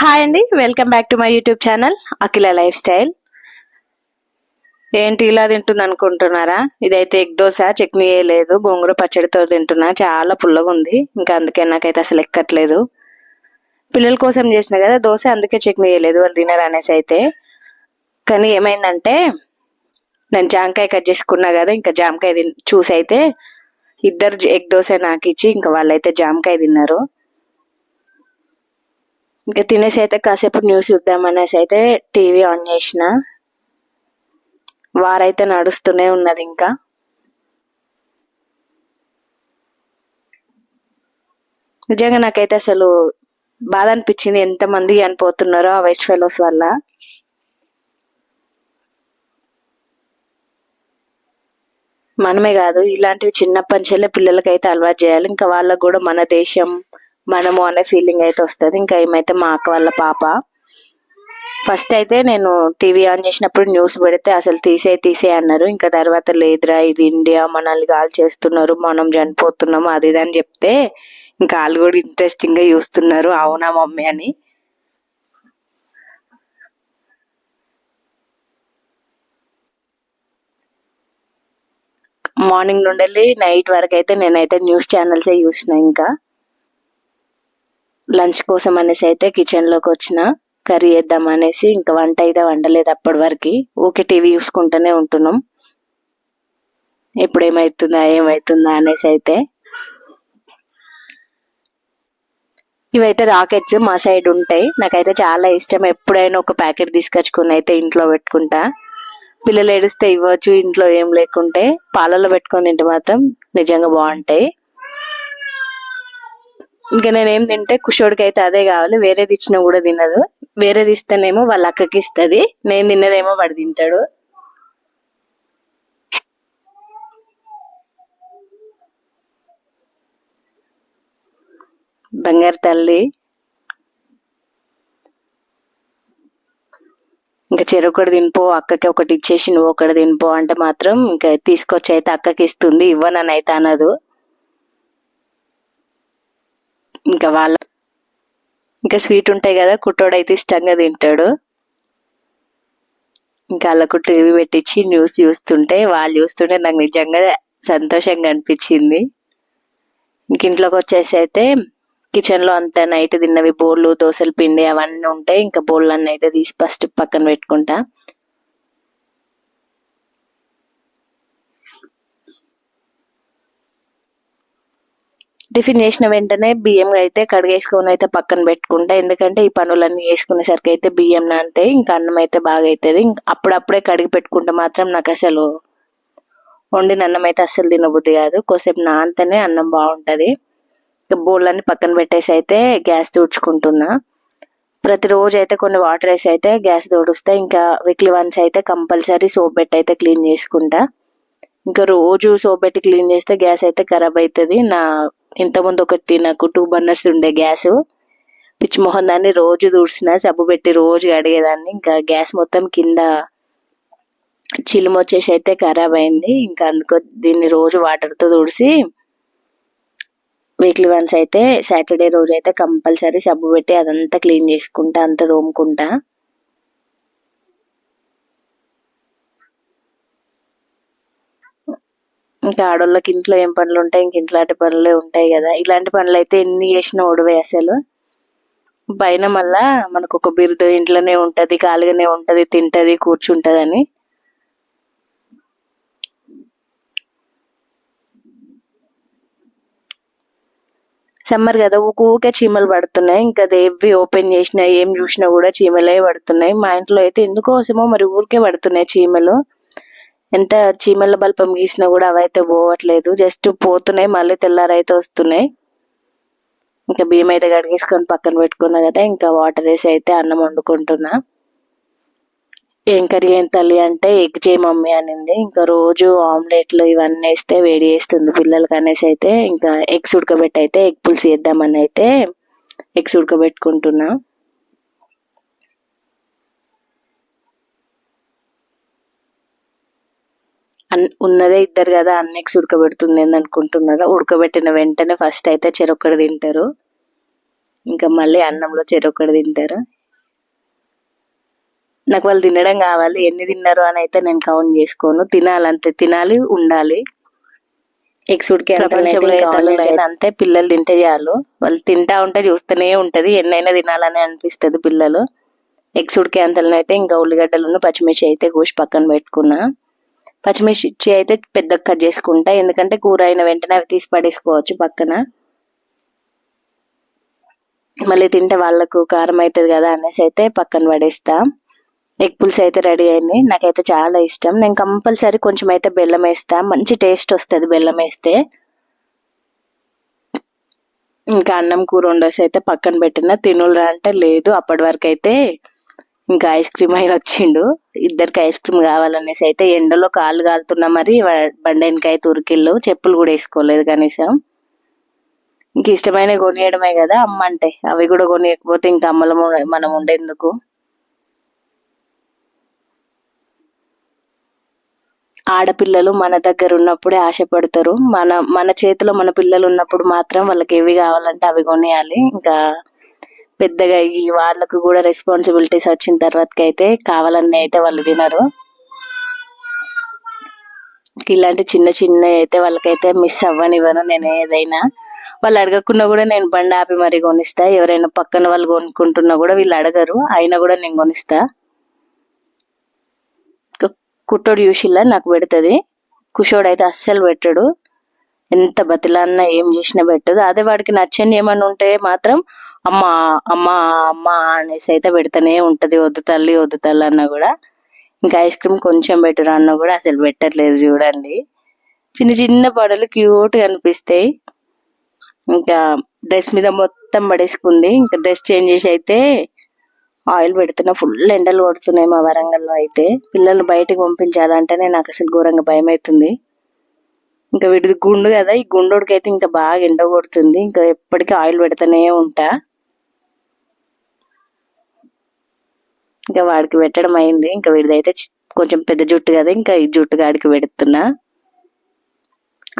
Hi అండి welcome back to my YouTube channel Akhila lifestyle ఏంటి ఇలా తింటుంది అనుకుంటున్నారా ఇదైతే ఎగ్ దోశ చట్నీ వేయలేదు గోంగూర పచ్చడితో తింటున్నా చాలా పుల్లగా ఉంది ఇంకా అందుకే నాకైతే అసలు ఎక్కట్లేదు పిల్లల కోసం చేసిన కదా దోశ అందుకే చట్నీ వేయలేదు వాళ్ళు తినరు అనేసి అయితే కానీ ఏమైందంటే నేను జామకాయ కట్ చేసుకున్నా కదా ఇంకా జామకాయ తిన్ చూసి అయితే ఇద్దరు ఎగ్ దోశ నాకు ఇచ్చి ఇంకా వాళ్ళైతే జామకాయ తిన్నారు ఇంకా తినేసి అయితే కాసేపు న్యూస్ చూద్దామనేసి అయితే టీవీ ఆన్ చేసిన వారైతే నడుస్తూనే ఉన్నది ఇంకా నిజంగా నాకైతే అసలు బాధ అనిపించింది ఎంతమంది అనిపోతున్నారో ఆ వెస్ట్ ఫెలోస్ వల్ల మనమే కాదు ఇలాంటివి చిన్నప్పటి నుంచి పిల్లలకైతే అలవాటు చేయాలి ఇంకా వాళ్ళకు కూడా మన దేశం మనము అనే ఫీలింగ్ అయితే వస్తుంది ఇంకా ఏమైతే మా అక్క వాళ్ళ పాప ఫస్ట్ అయితే నేను టీవీ ఆన్ చేసినప్పుడు న్యూస్ పెడితే అసలు తీసే తీసే అన్నారు ఇంకా తర్వాత లేదురా ఇది ఇండియా మనల్ని కాల్ చేస్తున్నారు మనం చనిపోతున్నాము అది ఇది అని చెప్తే ఇంకా వాళ్ళు కూడా ఇంట్రెస్టింగ్గా చూస్తున్నారు అవునా మమ్మీ అని మార్నింగ్ నుండి నైట్ వరకు అయితే నేనైతే న్యూస్ ఛానల్సే చూసిన ఇంకా లంచ్ కోసం అనేసి అయితే కిచెన్లోకి వచ్చిన కర్రీ వేద్దాం అనేసి ఇంకా వంట అయితే వండలేదు అప్పటి వరకు ఓకే టీవీ చూసుకుంటూనే ఉంటున్నాం ఎప్పుడేమవుతుందా ఏమవుతుందా అనేసి అయితే ఇవైతే రాకెట్స్ మా సైడ్ ఉంటాయి నాకైతే చాలా ఇష్టం ఎప్పుడైనా ఒక ప్యాకెట్ తీసుకొచ్చుకుని అయితే ఇంట్లో పెట్టుకుంటా పిల్లలు ఏడిస్తే ఇవ్వచ్చు ఇంట్లో ఏం లేకుంటే పాలలో పెట్టుకొని తింటే మాత్రం నిజంగా బాగుంటాయి ఇంకా నేనేం తింటే కుషోడికి అయితే అదే కావాలి వేరేది ఇచ్చినా కూడా తినదు వేరేది ఇస్తేనేమో వాళ్ళ అక్కకి ఇస్తుంది నేను తిన్నదేమో వాడు తింటాడు బంగారు తల్లి ఇంకా చెరొకటి తినిపో అక్కకి ఒకటి ఇచ్చేసి నువ్వు ఒకటి తినిపో అంటే మాత్రం ఇంకా తీసుకొచ్చి అయితే అక్కకి ఇస్తుంది ఇవ్వనని అయితే అనదు ఇంకా వాళ్ళ ఇంకా స్వీట్ ఉంటాయి కదా కుట్టోడైతే ఇష్టంగా తింటాడు ఇంకా వాళ్ళకు టీవీ పెట్టించి న్యూస్ చూస్తుంటే వాళ్ళు చూస్తుంటే నాకు నిజంగా సంతోషంగా అనిపించింది ఇంక ఇంట్లోకి వచ్చేసి అయితే కిచెన్లో అంత నైట్ తిన్నవి బోళ్ళు దోశల పిండి అవన్నీ ఉంటాయి ఇంకా బోళ్ళన్నీ అయితే తీసి ఫస్ట్ పక్కన పెట్టుకుంటా టిఫిన్ చేసిన వెంటనే బియ్యం అయితే కడిగేసుకొని అయితే పక్కన పెట్టుకుంటా ఎందుకంటే ఈ పనులన్నీ చేసుకునేసరికి అయితే బియ్యం నానితే ఇంకా అన్నం అయితే బాగా అవుతుంది అప్పుడప్పుడే కడిగి పెట్టుకుంటే మాత్రం నాకు అసలు వండిన అన్నం అయితే అస్సలు తినబుద్ధి కాదు కొసేపు నానితేనే అన్నం బాగుంటుంది బోళ్ళని పక్కన పెట్టేసి అయితే గ్యాస్ తుడుచుకుంటున్నా ప్రతిరోజు అయితే కొన్ని వాటర్ వేసి అయితే గ్యాస్ తుడుస్తే ఇంకా వీక్లీ వన్స్ అయితే కంపల్సరీ సోప్ పెట్టి అయితే క్లీన్ చేసుకుంటా ఇంకా రోజు సోప్ పెట్టి క్లీన్ చేస్తే గ్యాస్ అయితే ఖరాబ్ అవుతుంది నా ఇంతకుముందు ఒకటి నాకు టూ బర్నర్స్ ఉండే గ్యాస్ పిచ్చి మొహం దాన్ని రోజు దూడ్చిన సబ్బు పెట్టి రోజు అడిగేదాన్ని ఇంకా గ్యాస్ మొత్తం కింద చిలుము వచ్చేసి అయితే ఖరాబ్ అయింది ఇంకా అందుకో దీన్ని రోజు వాటర్తో దూడిసి వీక్లీ వన్స్ అయితే సాటర్డే రోజు అయితే కంపల్సరీ సబ్బు పెట్టి అదంతా క్లీన్ చేసుకుంటా అంతా తోముకుంటా ఇంకా ఆడోళ్ళకి ఇంట్లో ఏం పనులు ఉంటాయి ఇంక ఇంట్లాంటి పనులే ఉంటాయి కదా ఇలాంటి పనులు అయితే ఎన్ని చేసినా ఓడివే అసలు పైన మళ్ళా మనకు ఒక బిరుదు ఇంట్లోనే ఉంటుంది కాలుగానే ఉంటుంది తింటది కూర్చుంటదని సమ్మర్ కదా ఊకే చీమలు పడుతున్నాయి ఇంకా దేవి ఓపెన్ చేసినా ఏం చూసినా కూడా చీమలే పడుతున్నాయి మా ఇంట్లో అయితే ఎందుకోసమో మరి ఊరికే పడుతున్నాయి చీమలు ఎంత చీమల బల్పం గీసినా కూడా అవైతే పోవట్లేదు జస్ట్ పోతున్నాయి మళ్ళీ తెల్లారైతే వస్తున్నాయి ఇంకా బియ్యం అయితే కడిగేసుకొని పక్కన పెట్టుకున్నా కదా ఇంకా వాటర్ వేసి అయితే అన్నం వండుకుంటున్నా ఏం కర్రీ ఏం తల్లి అంటే ఎగ్ చేయి మమ్మీ అనింది ఇంకా రోజు ఆమ్లెట్లు ఇవన్నీ వేస్తే వేడి వేస్తుంది పిల్లలకి అనేసి అయితే ఇంకా ఎగ్స్ ఉడకబెట్టి అయితే ఎగ్ పులుసు వేద్దామని అయితే ఎగ్స్ ఉడకబెట్టుకుంటున్నా అన్ ఉన్నదే ఇద్దరు కదా అన్నెక్స్ ఉడకబెడుతుంది అని అనుకుంటున్నారా ఉడకబెట్టిన వెంటనే ఫస్ట్ అయితే చెరొక్కడ తింటారు ఇంకా మళ్ళీ అన్నంలో చెరొక్కడ తింటారు నాకు వాళ్ళు తినడం కావాలి ఎన్ని తిన్నారు అని అయితే నేను కౌంట్ చేసుకోను తినాలంతే తినాలి ఉండాలి ఎగ్స్ ఉడికే అంతే పిల్లలు తింటే చాలు వాళ్ళు తింటా ఉంటే చూస్తూనే ఉంటది ఎన్నైనా తినాలని అనిపిస్తుంది పిల్లలు ఎగ్స్ ఉడికే అయితే ఇంకా ఉల్లిగడ్డలు పచ్చిమిర్చి అయితే కోసి పక్కన పెట్టుకున్నా పచ్చిమిర్చి అయితే పెద్ద కట్ చేసుకుంటా ఎందుకంటే కూర అయిన వెంటనే అవి తీసి పడేసుకోవచ్చు పక్కన మళ్ళీ తింటే వాళ్ళకు కారం అవుతుంది కదా అనేసి అయితే పక్కన పడేస్తా ఎగ్ పులుసు అయితే రెడీ అయింది నాకైతే చాలా ఇష్టం నేను కంపల్సరీ కొంచెం అయితే బెల్లం వేస్తా మంచి టేస్ట్ వస్తుంది బెల్లం వేస్తే ఇంకా అన్నం కూర వండేసి అయితే పక్కన పెట్టిన తినులరా అంటే లేదు అప్పటి వరకు అయితే ఇంకా ఐస్ క్రీమ్ అయిన వచ్చిండు ఇద్దరికి ఐస్ క్రీమ్ కావాలనేసి అయితే ఎండలో కాళ్ళు కాలుతున్నా మరి బండి వెనకాయ తురికిళ్ళు చెప్పులు కూడా వేసుకోలేదు కనీసం ఇంక ఇష్టమైన కొనియడమే కదా అమ్మ అంటే అవి కూడా కొనియకపోతే ఇంకా అమ్మల మనం ఉండేందుకు ఆడపిల్లలు మన దగ్గర ఉన్నప్పుడే ఆశపడతారు మన మన చేతిలో మన పిల్లలు ఉన్నప్పుడు మాత్రం వాళ్ళకి ఏవి కావాలంటే అవి కొనియాలి ఇంకా పెద్దగా ఈ వాళ్ళకు కూడా రెస్పాన్సిబిలిటీస్ వచ్చిన తర్వాతకి అయితే కావాలని అయితే వాళ్ళు తినరు ఇలాంటి చిన్న చిన్న అయితే వాళ్ళకైతే మిస్ అవ్వనివ్వను నేను ఏదైనా వాళ్ళు అడగకుండా కూడా నేను బండి ఆపి మరి కొనిస్తా ఎవరైనా పక్కన వాళ్ళు కొనుక్కుంటున్నా కూడా వీళ్ళు అడగరు అయినా కూడా నేను కొనిస్తా కుట్టోడు చూసిలా నాకు పెడుతుంది కుషోడు అయితే అస్సలు పెట్టడు ఎంత బతిలా అన్నా ఏం చేసినా పెట్టదు అదే వాడికి నచ్చని ఏమన్నా ఉంటే మాత్రం అమ్మ అమ్మ అమ్మ అనేసి అయితే పెడితేనే ఉంటది వద్దు తల్లి వద్దు తల్లి అన్నా కూడా ఇంకా ఐస్ క్రీమ్ కొంచెం పెట్టరు అన్నా కూడా అసలు పెట్టట్లేదు చూడండి చిన్న చిన్న పడలు క్యూట్ అనిపిస్తాయి ఇంకా డ్రెస్ మీద మొత్తం పడేసుకుంది ఇంకా డ్రెస్ చేంజ్ చేసి అయితే ఆయిల్ పెడుతున్నా ఫుల్ ఎండలు కొడుతున్నాయి మా వరంగల్లో అయితే పిల్లల్ని బయటకు పంపించాలంటేనే నాకు అసలు ఘోరంగా భయం అవుతుంది ఇంకా వీటిది గుండు కదా ఈ గుండోడికి అయితే ఇంకా బాగా ఎండ కొడుతుంది ఇంకా ఎప్పటికీ ఆయిల్ పెడతానే ఉంటా ఇంకా వాడికి పెట్టడం అయింది ఇంకా వీడిదైతే కొంచెం పెద్ద జుట్టు కదా ఇంకా ఈ జుట్టు గాడికి పెడుతున్నా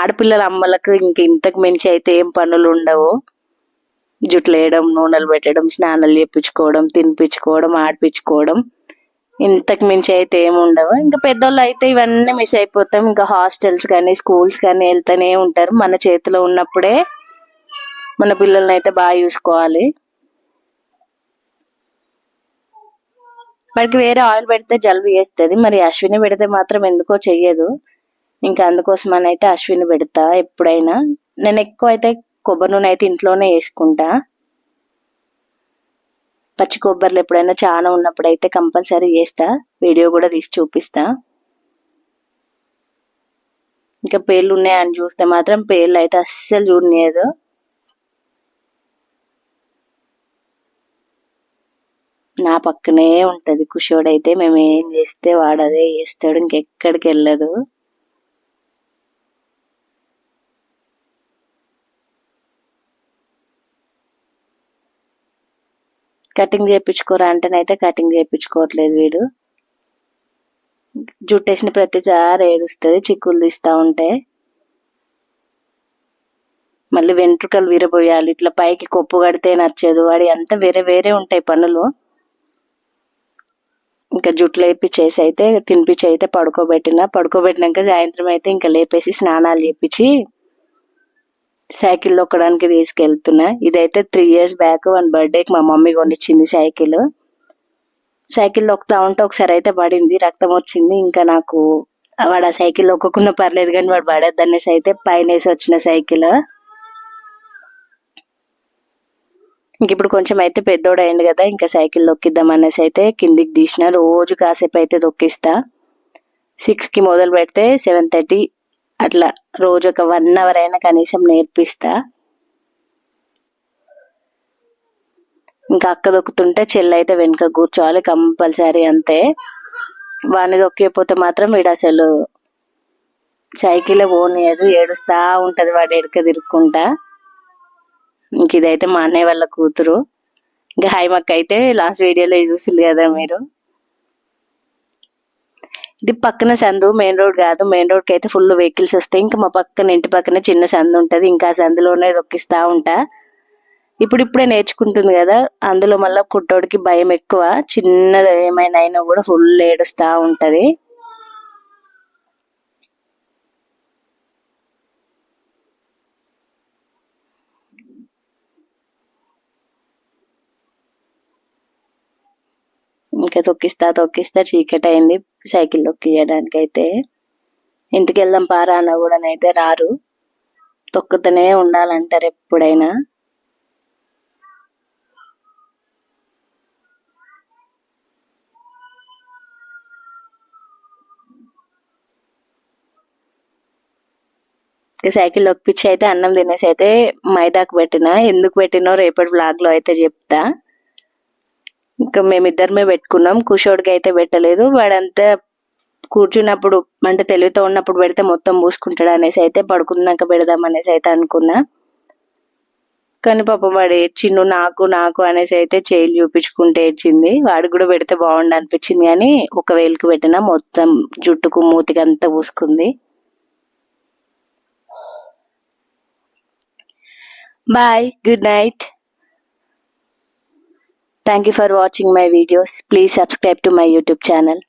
ఆడపిల్లల అమ్మలకు ఇంక ఇంతకు మించి అయితే ఏం పనులు ఉండవు జుట్లు వేయడం నూనెలు పెట్టడం స్నానాలు చేయించుకోవడం తినిపించుకోవడం ఆడిపించుకోవడం ఇంతకు మించి అయితే ఏమి ఉండవు ఇంకా పెద్దోళ్ళు అయితే ఇవన్నీ మిస్ అయిపోతాం ఇంకా హాస్టల్స్ కానీ స్కూల్స్ కానీ వెళ్తూనే ఉంటారు మన చేతిలో ఉన్నప్పుడే మన పిల్లల్ని అయితే బాగా చూసుకోవాలి మనకి వేరే ఆయిల్ పెడితే జలుబు చేస్తుంది మరి అశ్విని పెడితే మాత్రం ఎందుకో చెయ్యదు ఇంకా అందుకోసం అని అయితే అశ్విని పెడతా ఎప్పుడైనా నేను ఎక్కువ అయితే కొబ్బరి నూనె అయితే ఇంట్లోనే వేసుకుంటా పచ్చి కొబ్బరిలు ఎప్పుడైనా చాలా ఉన్నప్పుడు అయితే కంపల్సరీ చేస్తా వీడియో కూడా తీసి చూపిస్తా ఇంకా పేర్లు ఉన్నాయని చూస్తే మాత్రం పేర్లు అయితే అస్సలు చూడలేదు నా పక్కనే ఉంటుంది కుషోడైతే మేము ఏం చేస్తే వాడు అదే చేస్తాడు ఇంకెక్కడికి వెళ్ళదు కటింగ్ చేయించుకోరా అంటేనైతే కటింగ్ చేయించుకోవట్లేదు వీడు జుట్టేసిన ప్రతిసారి ఏడుస్తుంది చిక్కులు తీస్తూ ఉంటే మళ్ళీ వెంట్రుకలు విరబోయాలి ఇట్లా పైకి కొప్పు కడితే నచ్చదు వాడి అంతా వేరే వేరే ఉంటాయి పనులు ఇంకా జుట్లు వేపించేసి అయితే తినిపించి అయితే పడుకోబెట్టిన పడుకోబెట్టినాక సాయంత్రం అయితే ఇంకా లేపేసి స్నానాలు చేపించి సైకిల్ తొక్కడానికి తీసుకెళ్తున్నా ఇదైతే త్రీ ఇయర్స్ బ్యాక్ వన్ బర్త్డేకి మా మమ్మీ కొనిచ్చింది సైకిల్ సైకిల్ తొక్కుతా ఉంటే ఒకసారి అయితే పడింది రక్తం వచ్చింది ఇంకా నాకు వాడు ఆ సైకిల్ తొక్కకుండా పర్లేదు కానీ వాడు పడేద్దనేసి అయితే పైన వేసి వచ్చిన సైకిల్ ఇంక ఇప్పుడు కొంచెం అయితే పెద్దోడు అయింది కదా ఇంకా సైకిల్ తొక్కిద్దాం అనేసి అయితే కిందికి తీసిన రోజు కాసేపు అయితే తొక్కిస్తా సిక్స్కి మొదలు పెడితే సెవెన్ థర్టీ అట్లా రోజు ఒక వన్ అవర్ అయినా కనీసం నేర్పిస్తా ఇంకా అక్క దొక్కుతుంటే చెల్లి అయితే వెనుక కూర్చోవాలి కంపల్సరీ అంతే వాడిని దొక్కిపోతే మాత్రం వీడు అసలు సైకిల్ పోనీయదు ఏడుస్తా ఉంటది వాడు ఎడక తిరుక్కుంటా ఇంక ఇదైతే మా అన్నయ్య వాళ్ళ కూతురు ఇంకా మక్క అయితే లాస్ట్ వీడియోలో చూసింది కదా మీరు ఇది పక్కన సందు మెయిన్ రోడ్ కాదు మెయిన్ రోడ్కి అయితే ఫుల్ వెహికల్స్ వస్తాయి ఇంకా మా పక్కన ఇంటి పక్కన చిన్న సందు ఉంటుంది ఇంకా సందులోనే దొక్కిస్తూ ఉంటా ఇప్పుడు ఇప్పుడే నేర్చుకుంటుంది కదా అందులో మళ్ళీ కుట్టోడికి భయం ఎక్కువ చిన్నది ఏమైనా అయినా కూడా ఫుల్ ఏడుస్తూ ఉంటుంది ఇంకా తొక్కిస్తా తొక్కిస్తా చీకటి అయింది సైకిల్ తొక్కియడానికి అయితే ఇంటికి వెళ్దాం పారా అన్న కూడా అయితే రారు తొక్కుతూనే ఉండాలంటారు ఎప్పుడైనా సైకిల్ తొక్కిచ్చి అయితే అన్నం తినేసి అయితే మైదాకు పెట్టిన ఎందుకు పెట్టినో రేపటి బ్లాగ్ లో అయితే చెప్తా ఇంకా మేమిద్దరమే పెట్టుకున్నాం కుషోడికి అయితే పెట్టలేదు వాడంతా కూర్చున్నప్పుడు అంటే తెలివితో ఉన్నప్పుడు పెడితే మొత్తం పూసుకుంటాడు అనేసి అయితే పడుకున్నాక పెడదాం అనేసి అయితే అనుకున్నా కానీ పాపం వాడు ఏడ్చిండు నాకు నాకు అనేసి అయితే చేయిలు చూపించుకుంటే ఏడ్చింది వాడు కూడా పెడితే బాగుండు అనిపించింది కానీ ఒక వేలుకి పెట్టినా మొత్తం జుట్టుకు మూతికి అంతా పూసుకుంది bye good night Thank you for watching my videos. Please subscribe to my YouTube channel.